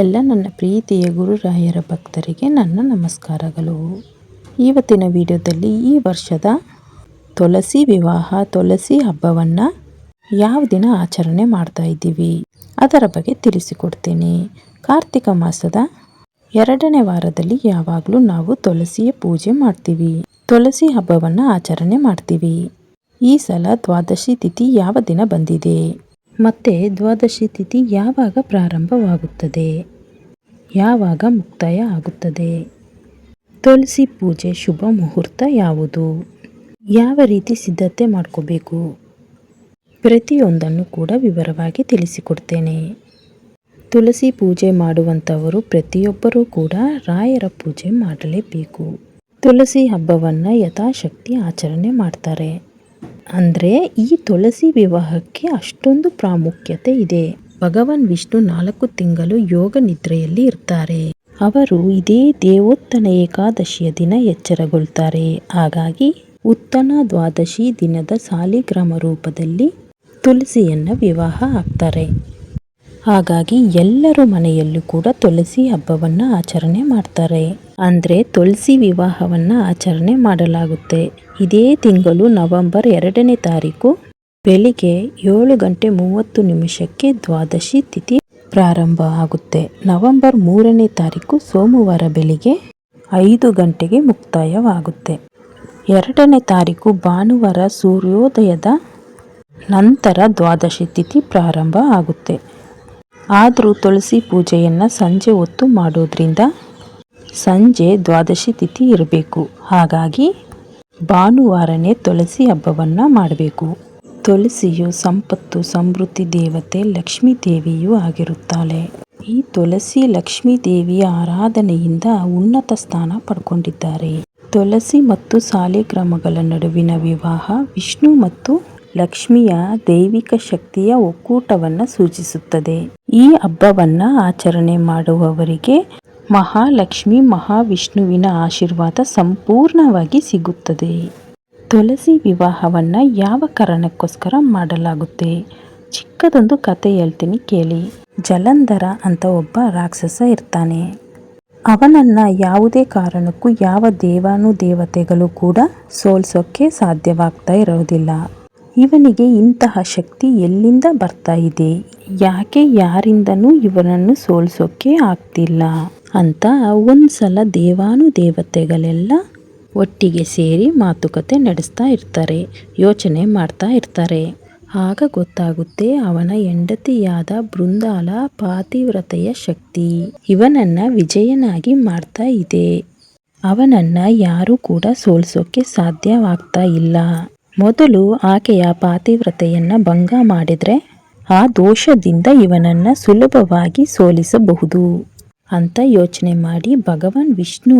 ಎಲ್ಲ ನನ್ನ ಪ್ರೀತಿಯ ಗುರುರಾಯರ ಭಕ್ತರಿಗೆ ನನ್ನ ನಮಸ್ಕಾರಗಳು. ಇವತ್ತಿನ ವಿಡಿಯೋದಲ್ಲಿ ಈ ವರ್ಷದ ತುಳಸಿ ವಿವಾಹ, ತುಳಸಿ ಹಬ್ಬವನ್ನು ಯಾವ ದಿನ ಆಚರಣೆ ಮಾಡ್ತಾ ಇದ್ದೀವಿ ಅದರ ಬಗ್ಗೆ ತಿಳಿಸಿಕೊಡ್ತೀನಿ. ಕಾರ್ತಿಕ ಮಾಸದ ಎರಡನೇ ವಾರದಲ್ಲಿ ಯಾವಾಗಲೂ ನಾವು ತುಳಸಿಯ ಪೂಜೆ ಮಾಡ್ತೀವಿ. ತುಳಸಿ ಹಬ್ಬವನ್ನು ಆಚರಣೆ ಮಾಡ್ತೀವಿ. ಈ ಸಲ ದ್ವಾದಶಿ ತಿಥಿ ಯಾವ ದಿನ ಬಂದಿದೆ? ಮತ್ತೆ ದ್ವಾದಶಿ ತಿಥಿ ಯಾವಾಗ ಪ್ರಾರಂಭವಾಗುತ್ತದೆ? ಯಾವಾಗ ಮುಕ್ತಾಯ ಆಗುತ್ತದೆ? ತುಳಸಿ ಪೂಜೆ ಶುಭ ಮುಹೂರ್ತ ಯಾವುದು? ಯಾವ ರೀತಿ ಸಿದ್ಧತೆ ಮಾಡ್ಕೋಬೇಕು? ಪ್ರತಿಯೊಂದನ್ನು ಕೂಡ ವಿವರವಾಗಿ ತಿಳಿಸಿಕೊಡ್ತೇನೆ. ತುಳಸಿ ಪೂಜೆ ಮಾಡುವಂಥವರು ಪ್ರತಿಯೊಬ್ಬರೂ ಕೂಡ ರಾಯರ ಪೂಜೆ ಮಾಡಲೇಬೇಕು. ತುಳಸಿ ಹಬ್ಬವನ್ನು ಯಥಾಶಕ್ತಿ ಆಚರಣೆ ಮಾಡ್ತಾರೆ. ಅಂದರೆ ಈ ತುಳಸಿ ವಿವಾಹಕ್ಕೆ ಅಷ್ಟೊಂದು ಪ್ರಾಮುಖ್ಯತೆ ಇದೆ. ಭಗವಾನ್ ವಿಷ್ಣು ನಾಲ್ಕು ತಿಂಗಳು ಯೋಗ ನಿದ್ರೆಯಲ್ಲಿ ಇರ್ತಾರೆ. ಅವರು ಇದೇ ದೇವೋತ್ತನ ಏಕಾದಶಿಯ ದಿನ ಎಚ್ಚರಗೊಳ್ತಾರೆ. ಹಾಗಾಗಿ ಉತ್ತನ ದ್ವಾದಶಿ ದಿನದ ಸಾಲಿಗ್ರಾಮ ರೂಪದಲ್ಲಿ ತುಳಸಿಯನ್ನು ವಿವಾಹ ಆಗ್ತಾರೆ. ಹಾಗಾಗಿ ಎಲ್ಲರ ಮನೆಯಲ್ಲೂ ಕೂಡ ತುಳಸಿ ಹಬ್ಬವನ್ನು ಆಚರಣೆ ಮಾಡ್ತಾರೆ. ಅಂದರೆ ತುಳಸಿ ವಿವಾಹವನ್ನು ಆಚರಣೆ ಮಾಡಲಾಗುತ್ತೆ. ಇದೇ ತಿಂಗಳು ನವೆಂಬರ್ ಎರಡನೇ ತಾರೀಕು, ಬೆಳಿಗ್ಗೆ ಏಳು ಗಂಟೆ ಮೂವತ್ತು ನಿಮಿಷಕ್ಕೆ ದ್ವಾದಶಿ ತಿಥಿ ಪ್ರಾರಂಭ ಆಗುತ್ತೆ. ನವೆಂಬರ್ ಮೂರನೇ ತಾರೀಕು ಸೋಮವಾರ ಬೆಳಿಗ್ಗೆ ಐದು ಗಂಟೆಗೆ ಮುಕ್ತಾಯವಾಗುತ್ತೆ. ಎರಡನೇ ತಾರೀಕು ಭಾನುವಾರ ಸೂರ್ಯೋದಯದ ನಂತರ ದ್ವಾದಶಿ ತಿಥಿ ಪ್ರಾರಂಭ ಆಗುತ್ತೆ. ಆದರೂ ತುಳಸಿ ಪೂಜೆಯನ್ನು ಸಂಜೆ ಹೊತ್ತು ಮಾಡೋದ್ರಿಂದ ಸಂಜೆ ದ್ವಾದಶಿ ತಿಥಿ ಇರಬೇಕು. ಹಾಗಾಗಿ ಭಾನುವಾರನೇ ತುಳಸಿ ಹಬ್ಬವನ್ನು ಮಾಡಬೇಕು. ತುಳಸಿಯು ಸಂಪತ್ತು, ಸಮೃದ್ಧಿ, ದೇವತೆ, ಲಕ್ಷ್ಮೀ ದೇವಿಯೂ ಆಗಿರುತ್ತಾಳೆ. ಈ ತುಳಸಿ ಲಕ್ಷ್ಮೀ ದೇವಿಯ ಆರಾಧನೆಯಿಂದ ಉನ್ನತ ಸ್ಥಾನ ಪಡ್ಕೊಂಡಿದ್ದಾರೆ. ತುಳಸಿ ಮತ್ತು ಸಾಲಿಗ್ರಾಮಗಳ ನಡುವಿನ ವಿವಾಹ ವಿಷ್ಣು ಮತ್ತು ಲಕ್ಷ್ಮಿಯ ದೈವಿಕ ಶಕ್ತಿಯ ಒಕ್ಕೂಟವನ್ನು ಸೂಚಿಸುತ್ತದೆ. ಈ ಹಬ್ಬವನ್ನು ಆಚರಣೆ ಮಾಡುವವರಿಗೆ ಮಹಾಲಕ್ಷ್ಮಿ ಮಹಾವಿಷ್ಣುವಿನ ಆಶೀರ್ವಾದ ಸಂಪೂರ್ಣವಾಗಿ ಸಿಗುತ್ತದೆ. ತುಳಸಿ ವಿವಾಹವನ್ನು ಯಾವ ಕಾರಣಕ್ಕೋಸ್ಕರ ಮಾಡಲಾಗುತ್ತೆ? ಚಿಕ್ಕದೊಂದು ಕತೆ ಹೇಳ್ತೀನಿ ಕೇಳಿ. ಜಲಂಧರ ಅಂತ ಒಬ್ಬ ರಾಕ್ಷಸ ಇರ್ತಾನೆ. ಅವನನ್ನು ಯಾವುದೇ ಕಾರಣಕ್ಕೂ ಯಾವ ದೇವಾನು ದೇವತೆಗಳು ಕೂಡ ಸೋಲ್ಸೋಕ್ಕೆ ಸಾಧ್ಯವಾಗ್ತಾ ಇರೋದಿಲ್ಲ. ಇವನಿಗೆ ಇಂತಹ ಶಕ್ತಿ ಎಲ್ಲಿಂದ ಬರ್ತಾ ಇದೆ? ಯಾಕೆ ಯಾರಿಂದನೂ ಇವನನ್ನು ಸೋಲ್ಸೋಕ್ಕೆ ಆಗ್ತಿಲ್ಲ? ಅಂತ ಒಂದ್ಸಲ ದೇವಾನು ದೇವತೆಗಳೆಲ್ಲ ಒಟ್ಟಿಗೆ ಸೇರಿ ಮಾತುಕತೆ ನಡೆಸ್ತಾ ಇರ್ತಾರೆ, ಯೋಚನೆ ಮಾಡ್ತಾ ಇರ್ತಾರೆ. ಆಗ ಗೊತ್ತಾಗುತ್ತೆ ಅವನ ಹೆಂಡತಿಯಾದ ಬೃಂದಾಲ ಪಾತಿವ್ರತೆಯ ಶಕ್ತಿ. ಇವನನ್ನ ವಿಜಯನಾಗಿ ಮಾಡ್ತಾ ಇದೆ. ಅವನನ್ನ ಯಾರೂ ಕೂಡ ಸೋಲ್ಸೋಕೆ ಸಾಧ್ಯವಾಗ್ತಾ ಇಲ್ಲ. ಮೊದಲು ಆಕೆಯ ಪಾತಿವ್ರತೆಯನ್ನ ಭಂಗ ಮಾಡಿದ್ರೆ ಆ ದೋಷದಿಂದ ಇವನನ್ನ ಸುಲಭವಾಗಿ ಸೋಲಿಸಬಹುದು. ಅಂತ ಯೋಚನೆ ಮಾಡಿ ಭಗವಾನ್ ವಿಷ್ಣು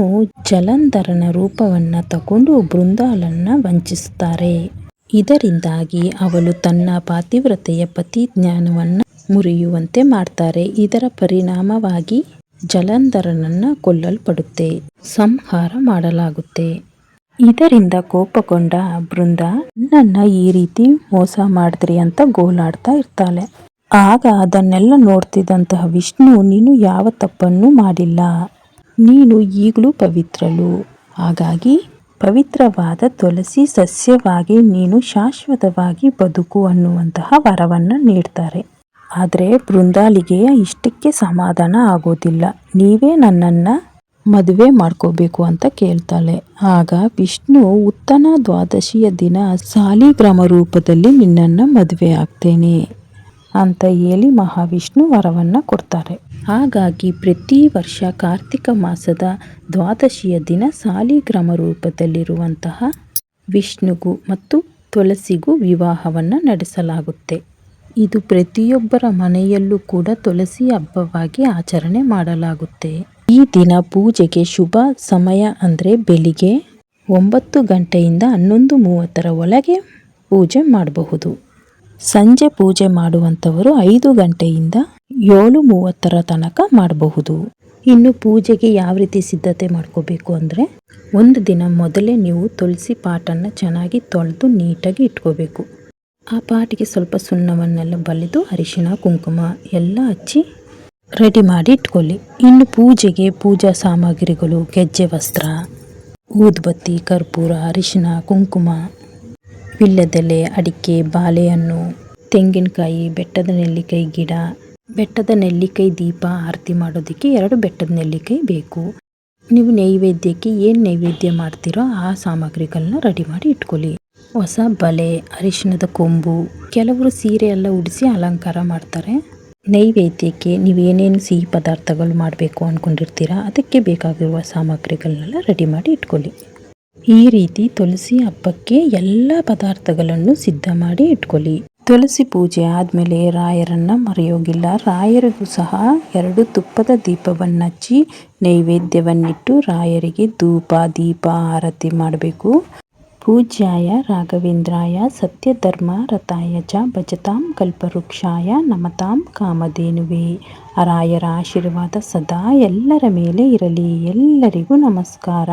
ಜಲಂಧರನ ರೂಪವನ್ನ ತಗೊಂಡು ಬೃಂದಾಲನ್ನ ವಂಚಿಸುತ್ತಾರೆ. ಇದರಿಂದಾಗಿ ಅವಳು ತನ್ನ ಪಾತಿವ್ರತೆಯ ಪತಿ ಜ್ಞಾನವನ್ನ ಮುರಿಯುವಂತೆ ಮಾಡ್ತಾರೆ. ಇದರ ಪರಿಣಾಮವಾಗಿ ಜಲಂಧರನನ್ನ ಕೊಲ್ಲಲ್ಪಡುತ್ತೆ, ಸಂಹಾರ ಮಾಡಲಾಗುತ್ತೆ. ಇದರಿಂದ ಕೋಪಗೊಂಡ ಬೃಂದ ನನ್ನ ಈ ರೀತಿ ಮೋಸ ಮಾಡಿದ್ರಿ ಅಂತ ಗೋಲಾಡ್ತಾ ಇರ್ತಾಳೆ. ಆಗ ಅದನ್ನೆಲ್ಲ ನೋಡ್ತಿದ್ದಂತಹ ವಿಷ್ಣು, ನೀನು ಯಾವ ತಪ್ಪನ್ನು ಮಾಡಿಲ್ಲ. ನೀನು ಈಗಲೂ ಪವಿತ್ರಳು. ಹಾಗಾಗಿ ಪವಿತ್ರವಾದ ತುಳಸಿ ಸಸ್ಯವಾಗಿ ನೀನು ಶಾಶ್ವತವಾಗಿ ಬದುಕು ಅನ್ನುವಂತಹ ವರವನ್ನು ನೀಡ್ತಾರೆ. ಆದರೆ ಬೃಂದಾಲಿಗೆಯ ಇಷ್ಟಕ್ಕೆ ಸಮಾಧಾನ ಆಗೋದಿಲ್ಲ. ನೀವೇ ನನ್ನನ್ನು ಮದುವೆ ಮಾಡ್ಕೋಬೇಕು ಅಂತ ಕೇಳ್ತಾಳೆ. ಆಗ ವಿಷ್ಣು, ಉತ್ತನ ದ್ವಾದಶಿಯ ದಿನ ಸಾಲಿಗ್ರಾಮ ರೂಪದಲ್ಲಿ ನಿನ್ನನ್ನು ಮದುವೆ ಆಗ್ತೇನೆ ಅಂತ ಹೇಳಿ ಮಹಾವಿಷ್ಣು ವರವನ್ನು ಕೊಡ್ತಾರೆ. ಹಾಗಾಗಿ ಪ್ರತಿ ವರ್ಷ ಕಾರ್ತಿಕ ಮಾಸದ ದ್ವಾದಶಿಯ ದಿನ ಸಾಲಿಗ್ರಾಮ ರೂಪದಲ್ಲಿರುವಂತಹ ವಿಷ್ಣುಗೂ ಮತ್ತು ತುಳಸಿಗೂ ವಿವಾಹವನ್ನು ನಡೆಸಲಾಗುತ್ತೆ. ಇದು ಪ್ರತಿಯೊಬ್ಬರ ಮನೆಯಲ್ಲೂ ಕೂಡ ತುಳಸಿ ಹಬ್ಬವಾಗಿ ಆಚರಣೆ ಮಾಡಲಾಗುತ್ತೆ. ಈ ದಿನ ಪೂಜೆಗೆ ಶುಭ ಸಮಯ ಅಂದರೆ ಬೆಳಿಗ್ಗೆ ಒಂಬತ್ತು ಗಂಟೆಯಿಂದ ಹನ್ನೊಂದು ಮೂವತ್ತರ ಒಳಗೆ ಪೂಜೆ ಮಾಡಬಹುದು. ಸಂಜೆ ಪೂಜೆ ಮಾಡುವಂಥವರು ಐದು ಗಂಟೆಯಿಂದ ಏಳು ಮೂವತ್ತರ ತನಕ ಮಾಡಬಹುದು. ಇನ್ನು ಪೂಜೆಗೆ ಯಾವ ರೀತಿ ಸಿದ್ಧತೆ ಮಾಡ್ಕೋಬೇಕು ಅಂದರೆ ಒಂದು ದಿನ ಮೊದಲೇ ನೀವು ತುಳಸಿ ಪಾಟನ್ನು ಚೆನ್ನಾಗಿ ತೊಳೆದು ನೀಟಾಗಿ ಇಟ್ಕೋಬೇಕು. ಆ ಪಾಟಿಗೆ ಸ್ವಲ್ಪ ಸುಣ್ಣವನ್ನೆಲ್ಲ ಬಲಿದು ಅರಿಶಿಣ, ಕುಂಕುಮ ಎಲ್ಲ ಹಚ್ಚಿ ರೆಡಿ ಮಾಡಿ ಇಟ್ಕೊಳ್ಳಿ. ಇನ್ನು ಪೂಜೆಗೆ ಪೂಜಾ ಸಾಮಗ್ರಿಗಳು, ಗೆಜ್ಜೆ ವಸ್ತ್ರ, ಊದ್ಬತ್ತಿ, ಕರ್ಪೂರ ಅರಿಶಿನ ಕುಂಕುಮ ವಿಳ್ಯದೆಲೆ ಅಡಿಕೆ ಬಾಳೆಹಣ್ಣು, ತೆಂಗಿನಕಾಯಿ, ಬೆಟ್ಟದ ನೆಲ್ಲಿಕಾಯಿ ಗಿಡ, ಬೆಟ್ಟದ ನೆಲ್ಲಿಕಾಯಿ ದೀಪ ಆರತಿ ಮಾಡೋದಕ್ಕೆ ಎರಡು ಬೆಟ್ಟದ ನೆಲ್ಲಿಕಾಯಿ ಬೇಕು. ನೀವು ನೈವೇದ್ಯಕ್ಕೆ ಏನು ನೈವೇದ್ಯ ಮಾಡ್ತೀರೋ ಆ ಸಾಮಗ್ರಿಗಳನ್ನ ರೆಡಿ ಮಾಡಿ ಇಟ್ಕೊಳ್ಳಿ. ಹೊಸ ಬಲೆ, ಅರಿಶಿಣದ ಕೊಂಬು, ಕೆಲವರು ಸೀರೆ ಎಲ್ಲ ಉಡಿಸಿ ಅಲಂಕಾರ ಮಾಡ್ತಾರೆ. ನೈವೇದ್ಯಕ್ಕೆ ನೀವು ಏನೇನು ಸಿಹಿ ಪದಾರ್ಥಗಳು ಮಾಡಬೇಕು ಅಂದ್ಕೊಂಡಿರ್ತೀರಾ ಅದಕ್ಕೆ ಬೇಕಾಗಿರುವ ಸಾಮಗ್ರಿಗಳನ್ನೆಲ್ಲ ರೆಡಿ ಮಾಡಿ ಇಟ್ಕೊಳ್ಳಿ. ಈ ರೀತಿ ತುಳಸಿ ಹಬ್ಬಕ್ಕೆ ಎಲ್ಲ ಪದಾರ್ಥಗಳನ್ನು ಸಿದ್ಧ ಮಾಡಿ ಇಟ್ಕೊಳ್ಳಿ. ತುಳಸಿ ಪೂಜೆ ಆದಮೇಲೆ ರಾಯರನ್ನ ಮರೆಯೋಗಿಲ್ಲ. ರಾಯರಿಗೂ ಸಹ ಎರಡು ತುಪ್ಪದ ದೀಪವನ್ನು ಹಚ್ಚಿ ನೈವೇದ್ಯವನ್ನಿಟ್ಟು ರಾಯರಿಗೆ ಧೂಪ, ದೀಪ ಆರತಿ ಮಾಡಬೇಕು. ಪೂಜ್ಯಾಯ ರಾಘವೇಂದ್ರಾಯ ಸತ್ಯಧರ್ಮ ರಥಾಯ ಚ ಭಜತಾಂ ಕಲ್ಪವೃಕ್ಷಾಯ ನಮತಾಂ ಕಾಮಧೇನುವೆ. ರಾಯರ ಆಶೀರ್ವಾದ ಸದಾ ಎಲ್ಲರ ಮೇಲೆ ಇರಲಿ. ಎಲ್ಲರಿಗೂ ನಮಸ್ಕಾರ.